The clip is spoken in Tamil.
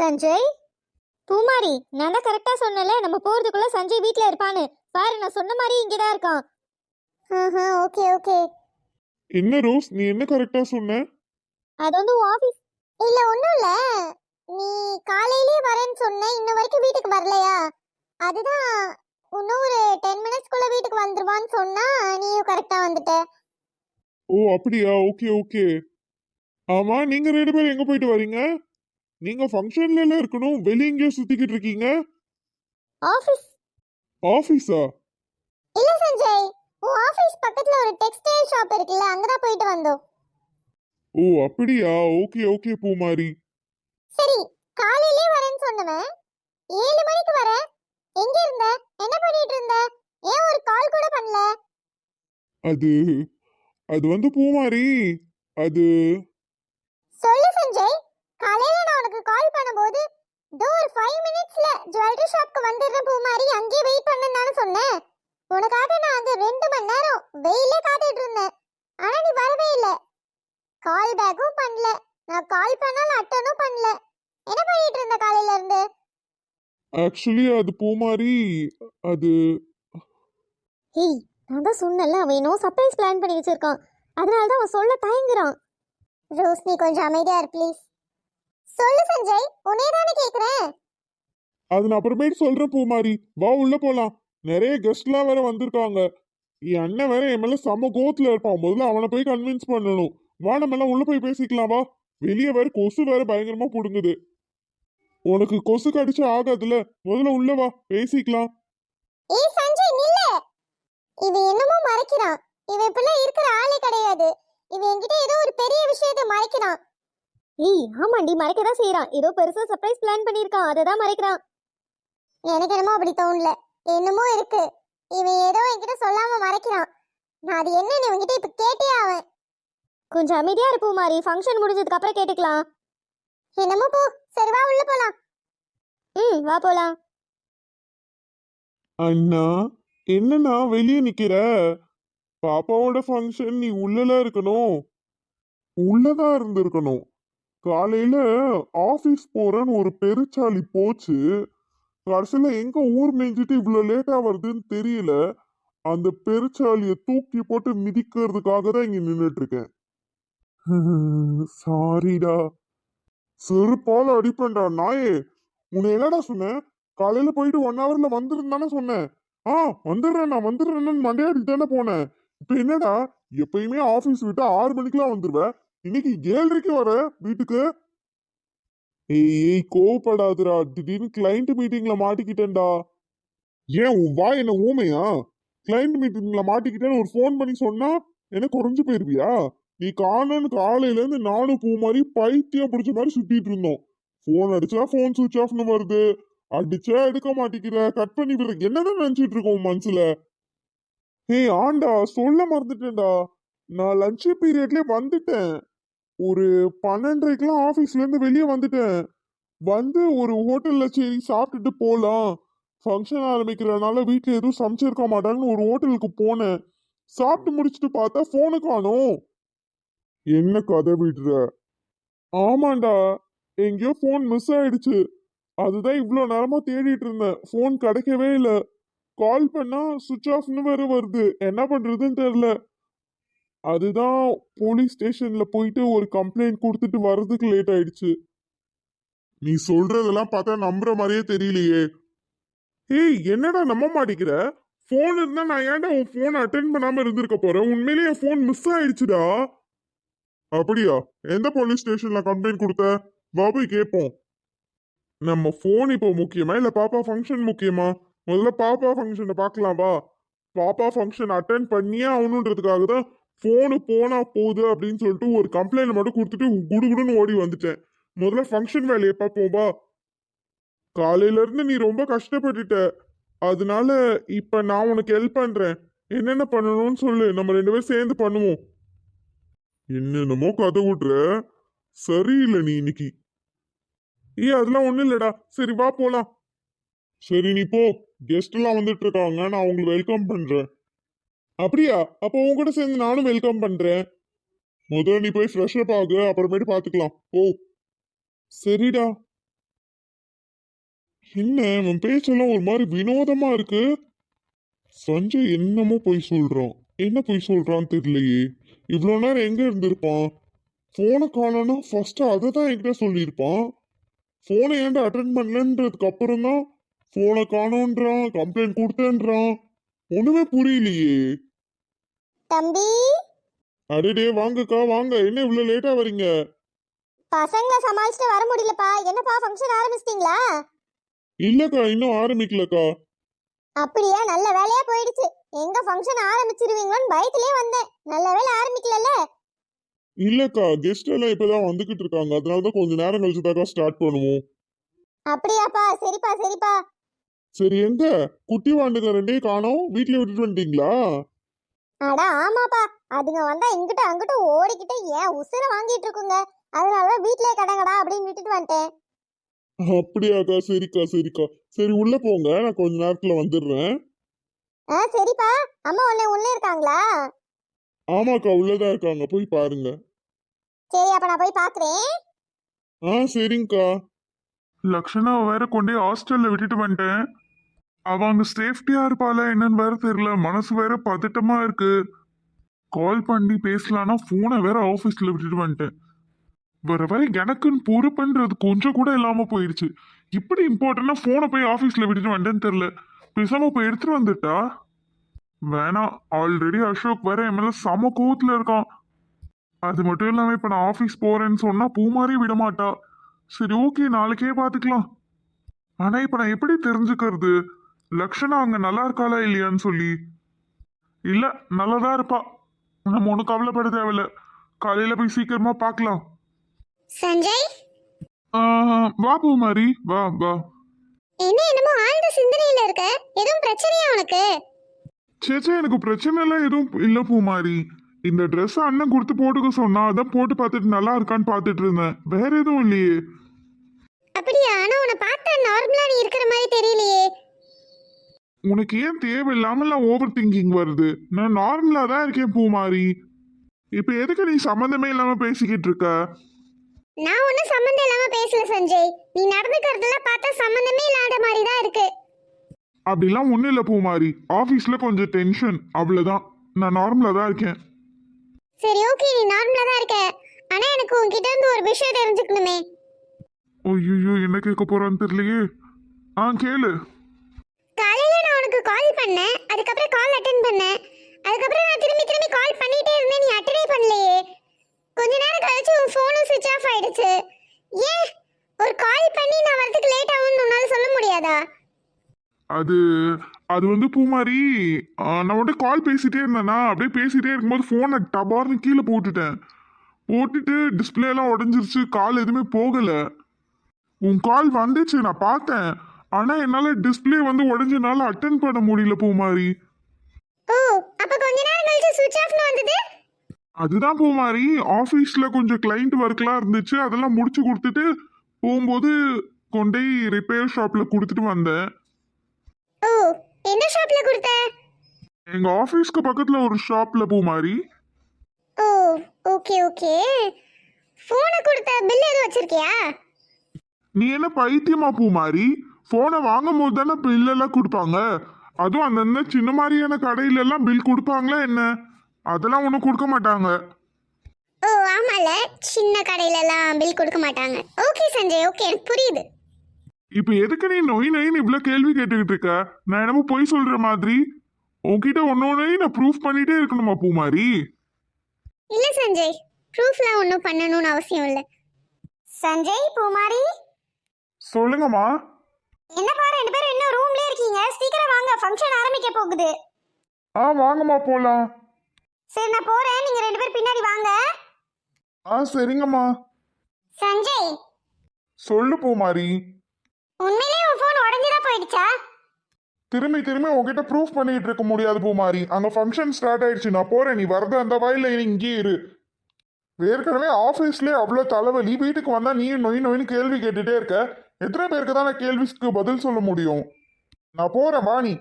சஞ்சய்? பூமாரி நான் தான் கரெக்டா சொன்னல நம்ம போறதுக்குள்ள சஞ்சய் வீட்ல இருப்பான்னு. பாரு நான் சொன்ன மாதிரி இங்கே தான் இருக்கான். ஆஹா ஓகே ஓகே என்ன ரோஸ் நீ என்ன கரெக்டா சொன்ன? அது வந்து ஆபீஸ் இல்ல ஒண்ணும் இல்ல. நீ காலையிலேயே வரேன்னு சொன்ன இன்ன வரைக்கும் வீட்டுக்கு வரலையா? அதுதான் இன்னும் ஒரு டென் மினிட்ஸ்க்குள்ள வீட்டுக்கு வந்துருவான்னு சொன்னா நீயும் கரெக்டா வந்துட்ட. ஓ அப்படியா? ஓகே ஓகே ஆமா நீங்க ரெண்டு பேரும் எங்க போயிட்டு வரீங்க? நீங்க ஃபங்க்ஷன்ல எல்லாம் இருக்கணும். வெளிய எங்கேயோ சுத்திக்கிட்டு இருக்கீங்க. ஆபீஸ் ஆபீஸா இல்ல சஞ்சய் உன் ஆபீஸ் பக்கத்துல ஒரு டெக்ஸ்டைல் ஷாப் இருக்குல்ல அங்கதான் போயிட்டு வந்தோம். ஓ அப்படியா? Okay okay Poomari. சரி காலையிலே வரேன்னு சொன்னவன். ஏழு மணிக்கு வர. எங்க இருந்த? என்ன பண்ணிட்டு இருந்த? ஏன் ஒரு கால் கூட பண்ணல? அது அது வந்து பூமாரி அது சொல்லு சஞ்சய் காலையில நான் உனக்கு கால் பண்ணும்போது இதோ ஒரு ஃபைவ் மினிட்ஸ்ல ஜுவல்லரி ஷாப்க்கு வந்துடுறேன் பூமாரி. அங்கேயே வெயிட் பண்ணுன்னு தானே சொன்னேன். உனக்காக நான் அங்க ரெண்டு மணி நேரம் வெயிலே காத்துட்டு இருந்தேன். ஆனா நீ வரவே இல்லை. கால் பேக்கும் பண்ணல. நான் கால் பண்ணாலும் அட்டனும் பண்ணல. என்ன பண்ணிட்டு இருந்த காலையில இருந்து? ஆக்சுவலி அது பூமாரி அது ஹேய் நான் தான் சொன்னல அவன் என்னோ சர்ப்ரைஸ் பிளான் பண்ணி வச்சிருக்கான். அதனால தான் அவன் சொல்ல தயங்குறான். ரோஸ் நீ கொஞ்சம் அமைதியா இரு ப்ளீஸ் சொல்லு சஞ்சய் உன்னே தானே கேக்குறேன்? அது நான் அப்புறமேட்டு சொல்றேன் பூமாரி. வா உள்ள போலாம். நிறைய கெஸ்ட்லாம் வேற வந்திருக்காங்க. என் அண்ணன் வேற என் மேல செம்ம கோத்துல இருப்பான். முதல்ல அவனை போய் கன்வின்ஸ் பண்ணணும். வா நம்ம எல்லாம் உள்ள போய் பேசிக்கலாம் வா. வெளியே வேற கொசு வேற பயங்கரமா புடுங்குது. உனக்கு கொசு கடிச்சு ஆகாதுல முதல்ல உள்ள வா பேசிக்கலாம். ஏய் சஞ்சய் நில்ல. இவன் என்னமோ மறைக்கிறான். இவன் இப்பெல்லாம் இருக்கிற ஆளே கிடையாது. இவன் என்கிட்ட ஏதோ ஒரு பெரிய விஷயத்தை மறைக்கிறான். ஏய் ஆமாண்டி மறைக்க தான் செய்யறான் ஏதோ பெருசா சர்ப்ரைஸ் பிளான் பண்ணிருக்கான் அதை தான் மறைக்கிறான். எனக்கு என்னமோ அப்படி தோணல. என்னமோ இருக்கு. இவன் ஏதோ என்கிட்ட சொல்லாம மறைக்கிறான். நான் அது என்னன்னு இவன்கிட்ட இப்ப கேட்டே ஆவேன். கொஞ்சம் அமைதியா இருப்போம் மாதிரி ஃபங்க்ஷன் முடிஞ்சதுக்கு அப்புறம் கேட்டுக்கலாம். என்னமோ போ. சரி வா உள்ள போலாம். ம் வா போலாம். அண்ணா என்னண்ணா வெளியே நிக்கிற? பாப்பாவோட ஃபங்க்ஷன் நீ உள்ளலாம் இருக்கணும். உள்ளதான் இருந்திருக்கணும். காலையில ஆபீஸ் போறேன்னு ஒரு பெருச்சாலி போச்சு. கடைசியில எங்க ஊர் மேய்ஞ்சிட்டு இவ்வளவு லேட்டா வருதுன்னு தெரியல. அந்த பெருச்சாலிய தூக்கி போட்டு மிதிக்கிறதுக்காக தான் இங்க நின்னுட்டு இருக்கேன் சாரிடா செருப்பால அடிப்பேன்டா நாயே. உன்னை என்னடா சொன்னேன்? காலையில போயிட்டு ஒன் ஹவர்ல வந்துருந்தானே சொன்னேன். ஆ வந்துடுறேன் நான் வந்துடுறேன்னு மண்டையாடிட்டு தானே போனேன். இப்ப என்னடா எப்பயுமே ஆபீஸ் விட்டு ஆறு மணிக்கெல்லாம் வந்துருவேன் இன்னைக்கு ஏழரைக்கு வர வீட்டுக்கு? ஏய் ஏய் கோவப்படாதுடா. திடீர்னு கிளைண்ட் மீட்டிங்ல மாட்டிக்கிட்டேன்டா. ஏன் உன் வாய் என்ன ஊமையா? கிளைண்ட் மீட்டிங்ல மாட்டிக்கிட்டேன்னு ஒரு ஃபோன் பண்ணி சொன்னா என்ன குறைஞ்சு போயிருவியா? நீ காணன்னு காலையில இருந்து நானும் பூ மாதிரி பைத்தியம் பிடிச்ச மாதிரி சுத்திட்டு இருந்தோம். ஃபோன் அடிச்சா ஃபோன் சுவிச் ஆஃப்னு வருது. அடிச்சா எடுக்க மாட்டேங்கிற கட் பண்ணி விடுற. என்னதான் நினைச்சிட்டு இருக்கோம் மனசுல? ஏய் ஆண்டா சொல்ல மறந்துட்டேன்டா. நான் லஞ்ச் பீரியட்லயே வந்துட்டேன். ஒரு பன்னெண்டரைக்கெல்லாம் ஆஃபீஸ்லேருந்து வெளியே வந்துட்டேன். வந்து ஒரு ஹோட்டலில் சரி சாப்பிட்டுட்டு போகலாம் ஃபங்க்ஷன் ஆரம்பிக்கிறதுனால வீட்டில் எதுவும் சமைச்சிருக்க மாட்டாங்கன்னு ஒரு ஹோட்டலுக்கு போனேன். சாப்பிட்டு முடிச்சுட்டு பார்த்தா ஃபோனு காணும். என்ன கதை விடுற? ஆமாண்டா எங்கேயோ ஃபோன் மிஸ் ஆயிடுச்சு. அதுதான் இவ்வளோ நேரமாக தேடிட்டு இருந்தேன். ஃபோன் கிடைக்கவே இல்லை. கால் பண்ணால் சுவிட்ச் ஆஃப்னு வேற வருது. என்ன பண்ணுறதுன்னு தெரில அதுதான் போலீஸ் ஸ்டேஷன்ல போயிட்டு ஒரு கம்ப்ளைண்ட் கொடுத்துட்டு வர்றதுக்கு லேட் ஆயிடுச்சு. நீ சொல்றதெல்லாம் பார்த்தா நம்புற மாதிரியே தெரியலையே. ஏய் என்னடா நம்ப மாட்டேங்கிற? ஃபோன் இருந்தா நான் ஏன்டா உன் ஃபோன் அட்டென்ட் பண்ணாம இருந்திருக்க போறேன்? உண்மையிலேயே என் ஃபோன் மிஸ் ஆயிடுச்சுடா. அப்படியா? எந்த போலீஸ் ஸ்டேஷன்ல கம்ப்ளைண்ட் கொடுத்த? வா போய் கேட்போம் நம்ம ஃபோன் இப்போ முக்கியமா இல்ல பாப்பா ஃபங்க்ஷன் முக்கியமா? முதல்ல பாப்பா ஃபங்க்ஷனை பார்க்கலாம் வா. பாப்பா ஃபங்க்ஷன் அட்டன் பண்ணியே ஆகணுன்றதுக்காக தான் ஃபோனு போனா போகுது அப்படின்னு சொல்லிட்டு ஒரு கம்ப்ளைண்ட் மட்டும் கொடுத்துட்டு குடுகுடுன்னு ஓடி வந்துட்டேன். முதல்ல ஃபங்க்ஷன் வேலையை பார்ப்போம்பா காலையிலேருந்து காலையில இருந்து நீ ரொம்ப கஷ்டப்பட்டுட்ட. அதனால இப்ப நான் உனக்கு ஹெல்ப் பண்றேன். என்னென்ன பண்ணணும்னு சொல்லு. நம்ம ரெண்டு பேரும் சேர்ந்து பண்ணுவோம். என்னென்னமோ கதை விட்ற. சரியில்லை நீ இன்னைக்கு. ஏய் அதெல்லாம் ஒன்றும் இல்லைடா. சரி வா போலாம். சரி நீ போ. கெஸ்ட் எல்லாம் வந்துட்டு இருக்காங்க. நான் அவங்களை வெல்கம் பண்றேன். அப்படியா? அப்போ உன் கூட சேர்ந்து நானும் வெல்கம் பண்றேன். முதல்ல நீ போய் ஃப்ரெஷ் அப் ஆகு அப்புறமேட்டு பாத்துக்கலாம். ஓ சரிடா. என்ன உன் பேச்செல்லாம் ஒரு மாதிரி வினோதமா இருக்கு? சஞ்சய் என்னமோ போய் சொல்றான். என்ன போய் சொல்றான்னு தெரியலையே. இவ்வளோ நேரம் எங்க இருந்திருப்பான்? ஃபோனை காணோன்னா ஃபர்ஸ்ட் அதை தான் என்கிட்ட சொல்லியிருப்பான். ஃபோனை ஏன்டா அட்டன் பண்ணலன்றதுக்கு அப்புறம் தான் ஃபோனை காணோன்றான் கம்ப்ளைண்ட் கொடுத்தேன்றான். ஒண்ணுமே புரியலையே. தம்பி? அடடே வாங்கக்கா வாங்க. என்ன இவ்வளோ லேட்டா வரீங்க? பசங்களை சமாளிச்சுட்டு வர முடியலப்பா. என்னப்பா ஃபங்க்ஷன் ஆரம்பிச்சிட்டீங்களா? இல்லக்கா இன்னும் ஆரம்பிக்கலக்கா. அப்படியா? நல்ல வேலையா போயிடுச்சு. எங்க ஃபங்க்ஷன் ஆரம்பிச்சிருவீங்களோன்னு பயத்திலே வந்தேன். நல்ல வேலை ஆரம்பிக்கலல்ல? இல்லக்கா கெஸ்ட் எல்லாம் இப்பதான் வந்துகிட்டு இருக்காங்க. அதனால தான் கொஞ்சம் நேரம் கழிச்சு தாக்கா ஸ்டார்ட் பண்ணுவோம். அப்படியாப்பா சரிப்பா சரிப்பா. சரி எங்க? குட்டி வாண்டுங்க ரெண்டே காணோம். வீட்லயே விட்டுட்டு வந்துட்டீங்களா? அட ஆமாப்பா. அதுங்க வந்தா இங்கிட்ட அங்கிட்ட ஓடிக்கிட்டு ஏன் உசுர வாங்கிட்டு இருக்குங்க? அதனாலதான் வீட்லயே கடங்கடா அப்படின்னு விட்டுட்டு வந்துட்டேன். அப்படியாக்கா சரிக்கா சரிக்கா. சரி உள்ள போங்க. நான் கொஞ்ச நேரத்துல வந்துடுறேன். ஆ சரிப்பா. அம்மா உன்னை உள்ளே இருக்காங்களா? ஆமாக்கா உள்ளதான் இருக்காங்க. போய் பாருங்க. சரி அப்ப நான் போய் பாக்குறேன். ஆ சரிங்கக்கா. லக்ஷனா வேற கொண்டே ஹாஸ்டல்ல விட்டுட்டு வந்துட்டேன். அவ அங்க சேஃப்டியா இருப்பாளா என்னன்னு வேற தெரியல. மனசு வேற பதட்டமா இருக்கு. கால் பண்ணி பேசலான்னா போனை வேற ஆஃபீஸ்ல விட்டுட்டு வந்துட்டேன். வர வர எனக்குன்னு பொறுப்புன்றது கொஞ்சம் கூட இல்லாம போயிடுச்சு இப்படி இம்பார்ட்டண்டா போனை போய் ஆஃபீஸ்ல விட்டுட்டு வந்துட்டேன்னு தெரியல. பேசாம போய் எடுத்துட்டு வந்துட்டா? வேணாம். ஆல்ரெடி அசோக் வேற என் மேலே செம கோவத்துல இருக்கான். அது மட்டும் இல்லாம இப்ப நான் ஆபீஸ் போறேன்னு சொன்னா பூ மாதிரி விட மாட்டா. சரி ஓகே நாளைக்கே பாத்துக்கலாம். ஆனா இப்ப நான் எப்படி தெரிஞ்சுக்கிறது? லக்ஷனா அங்க நல்லா இருக்காளா இல்லையான்னு சொல்லி. இல்ல நல்லதா இருப்பா. நம்ம ஒன்றும் கவலைப்பட தேவையில்ல. காலையில போய் சீக்கிரமா பார்க்கலாம். சஞ்சய்? வா பூமாரி வா வா. என்ன என்னமோ ஆழ்ந்த சிந்தனையில இருக்க? எதுவும் பிரச்சனையா உனக்கு? சேச்சே எனக்கு பிரச்சனை எல்லாம் எதுவும் இல்ல பூமாரி. இந்த Dress அண்ணன் கொடுத்து போட்டுக்க சொன்னா அதான் போட்டு பார்த்துட்டு நல்லா இருக்கான்னு பார்த்துட்டு இருந்தேன். வேற எதுவும் இல்லையே. அப்படியா? ஆனா உன்னை பார்த்தா நார்மலா நீ இருக்கிற மாதிரி தெரியலையே. உனக்கு ஏன் தேவையில்லாமலாம் ஓவர் திங்கிங் வருது? நான் நார்மலா தான் இருக்கேன் பூமாரி. இப்ப எதுக்கு நீ சம்மந்தமே இல்லாம பேசிக்கிட்டு இருக்க? நான் ஒன்னும் சம்மந்தம் இல்லாம பேசல சஞ்சய். நீ நடந்துக்கிறதெல்லாம் பார்த்தா சம்மந்தமே இல்லாத மாதிரி தான் இருக்கு. அப்படிலாம் ஒண்ணும் இல்ல பூமாரி. ஆபீஸ்ல கொஞ்சம் டென்ஷன் அவ்வளவுதான். நான் நார்மலா தான் இருக்கேன். சரி ஓகே நீ நார்மலா தான் இருக்க. ஆனா எனக்கு உன்கிட்ட இருந்து ஒரு விஷயம் தெரிஞ்சுக்கணுமே. ஐயோ என்ன கேட்க போறான்னு தெரியலையே. ஆ கேளு. உனக்கு கால் பண்ணேன் அதுக்கப்புறம் கால் அட்டன் பண்ணேன் அதுக்கப்புறம் நான் திரும்பி திரும்பி கால் பண்ணிட்டே இருந்தேன் நீ அட்டனே பண்ணலையே. கொஞ்ச நேரம் கழிச்சு உன் ஃபோனும் சுவிட்ச் ஆஃப் ஆயிடுச்சு. ஏன்? ஒரு கால் பண்ணி நான் வரதுக்கு லேட் ஆகும்னு உன்னால சொல்ல முடியாதா? அது அது வந்து பூமாரி நான் வந்து கால் பேசிட்டே இருந்தேனா அப்படியே பேசிட்டே இருக்கும்போது ஃபோனை டபார்னு கீழே போட்டுட்டேன். போட்டுட்டு டிஸ்பிளேலாம் உடஞ்சிருச்சு கால் எதுவுமே போகலை. உன் கால் வந்துச்சு நான் பார்த்தேன். ஆனா என்னால டிஸ்பிளே வந்து உடஞ்சனால அட்டன் பண்ண முடியல பூமாரி. ஓ அப்ப கொஞ்ச நேரம் கழிச்சு சுவிட்ச் ஆஃப்னு வந்தது? அதுதான் பூமாரி. ஆஃபீஸ்ல கொஞ்சம் கிளைண்ட் ஒர்க்லாம் இருந்துச்சு. அதெல்லாம் முடிச்சு கொடுத்துட்டு போகும்போது கொண்டே ரிப்பேர் ஷாப்ல கொடுத்துட்டு வந்தேன். ஓ எந்த ஷாப்ல கொடுத்த? எங்க ஆஃபீஸ்க்கு பக்கத்துல ஒரு ஷாப்ல பூமாரி. ஓ ஓகே ஓகே ஃபோனை கொடுத்த பில் எதுவும் வச்சிருக்கியா? நீ என்ன பைத்தியமா பூமாரி? போனை வாங்கும் போது தானே பில் எல்லாம் கொடுப்பாங்க? அதுவும் அந்தந்த சின்ன மாதிரியான கடையில எல்லாம் பில் கொடுப்பாங்களா என்ன? அதெல்லாம் ஒன்றும் கொடுக்க மாட்டாங்க. ஓ ஆமால சின்ன கடையில எல்லாம் பில் கொடுக்க மாட்டாங்க. ஓகே சஞ்சய். ஓகே எனக்கு புரியுது. இப்போ எதுக்கு நீ நொய் நொயின்னு இவ்வளோ கேள்வி கேட்டுக்கிட்டு இருக்க? நான் என்னமோ பொய் சொல்ற மாதிரி. உன்கிட்ட ஒன்னொன்னையும் நான் ப்ரூஃப் பண்ணிட்டே இருக்கணுமா பூமாரி? இல்ல சஞ்சய். ப்ரூஃப்லாம் ஒன்றும் பண்ணணும்னு அவசியம் இல்லை. சஞ்சய் பூமாரி? சொல்லுங்கம்மா. என்னப்பா ரெண்டு பேரும் இன்னும் ரூம்லயே இருக்கீங்க. சீக்கிரம் வாங்க ஃபங்க்ஷன் ஆரம்பிக்க போகுது. ஆ வாங்கம்மா போலாம். சரி நான் போறேன். நீங்க ரெண்டு பேரும் பின்னாடி வாங்க. ஆ சரிங்கம்மா. சஞ்சய். சொல்லு பூமாரி. உண்மையிலேயே உன் ஃபோன் உடஞ்சுதான் போயிடுச்சா? திரும்பி திரும்பி உன்கிட்ட ப்ரூஃப் பண்ணிட்டு இருக்க முடியாது பூமாரி. அங்க ஃபங்க்ஷன் ஸ்டார்ட் ஆயிடுச்சு. நான் போறேன். நீ வரத அந்த வாயில நீ இங்கேயே இரு. ஏற்கனவே ஆஃபீஸ்லேயே அவ்வளோ தலைவலி. வீட்டுக்கு வந்தா நீ நொய் நொயின்னு கேள்வி கேட்டுட்டே இருக்க. எத்தனை பேருக்கு தான் நான் கேள்விக்கு பதில் சொல்ல முடியும்? நான் போறேன் வாணி